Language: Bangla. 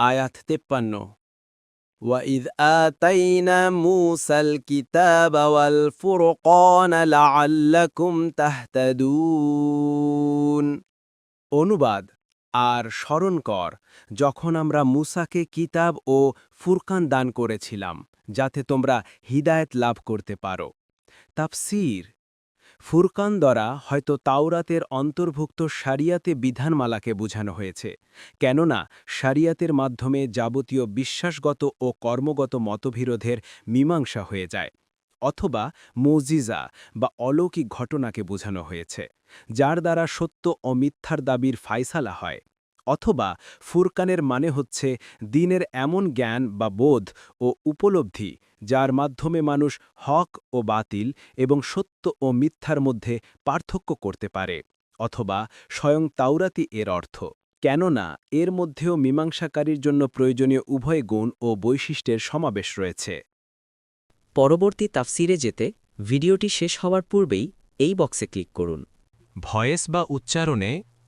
আয়াত তেপ্পান্ন وَإِذْ آتَيْنَا مُوسَى الْكِتَابَ وَالْفُرْقَانَ لَعَلَّكُمْ تَهْتَدُونَ অনুবাদ আর স্মরণ কর যখন আমরা মুসাকে কিতাব ও ফুরকান দান করেছিলাম যাতে তোমরা হিদায়েত লাভ করতে পারো তাফসীর ফুরকান দ্বারা হয়তো তাওরাতের অন্তর্ভুক্ত শারিয়াতে বিধানমালাকে বোঝানো হয়েছে, কেননা শারিয়াতের মাধ্যমে যাবতীয় বিশ্বাসগত ও কর্মগত মতবিরোধের মীমাংসা হয়ে যায়, অথবা মৌজিজা বা অলৌকিক ঘটনাকে বোঝানো হয়েছে, যার দ্বারা সত্য ও মিথ্যার দাবির ফায়সালা হয়। অথবা ফুরকানের মানে হচ্ছে দিনের এমন জ্ঞান বা বোধ ও উপলব্ধি যার মাধ্যমে মানুষ হক ও বাতিল এবং সত্য ও মিথ্যার মধ্যে পার্থক্য করতে পারে অথবা স্বয়ং তাওরাতি এর অর্থ। কেননা এর মধ্যেও মীমাংসাকারীর জন্য প্রয়োজনীয় উভয় গুণ ও বৈশিষ্ট্যের সমাবেশ রয়েছে। পরবর্তী তাফসিরে যেতে ভিডিওটি শেষ হওয়ার পূর্বেই এই বক্সে ক্লিক করুন। ভয়েস বা উচ্চারণে